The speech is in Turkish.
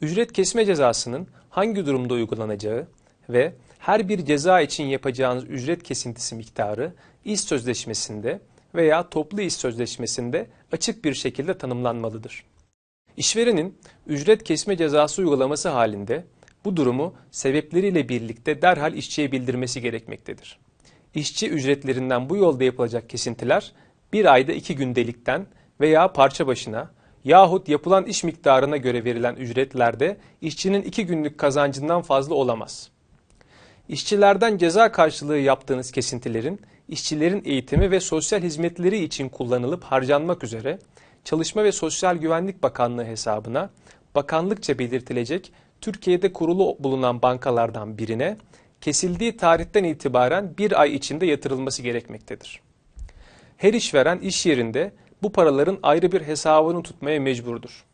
ücret kesme cezasının hangi durumda uygulanacağı ve her bir ceza için yapacağınız ücret kesintisi miktarı iş sözleşmesinde veya toplu iş sözleşmesinde açık bir şekilde tanımlanmalıdır. İşverenin ücret kesme cezası uygulaması halinde bu durumu sebepleriyle birlikte derhal işçiye bildirmesi gerekmektedir. İşçi ücretlerinden bu yolda yapılacak kesintiler bir ayda iki gündelikten veya parça başına yahut yapılan iş miktarına göre verilen ücretlerde işçinin iki günlük kazancından fazla olamaz. İşçilerden ceza karşılığı yaptığınız kesintilerin işçilerin eğitimi ve sosyal hizmetleri için kullanılıp harcanmak üzere Çalışma ve Sosyal Güvenlik Bakanlığı hesabına bakanlıkça belirtilecek Türkiye'de kurulu bulunan bankalardan birine kesildiği tarihten itibaren bir ay içinde yatırılması gerekmektedir. Her işveren iş yerinde bu paraların ayrı bir hesabını tutmaya mecburdur.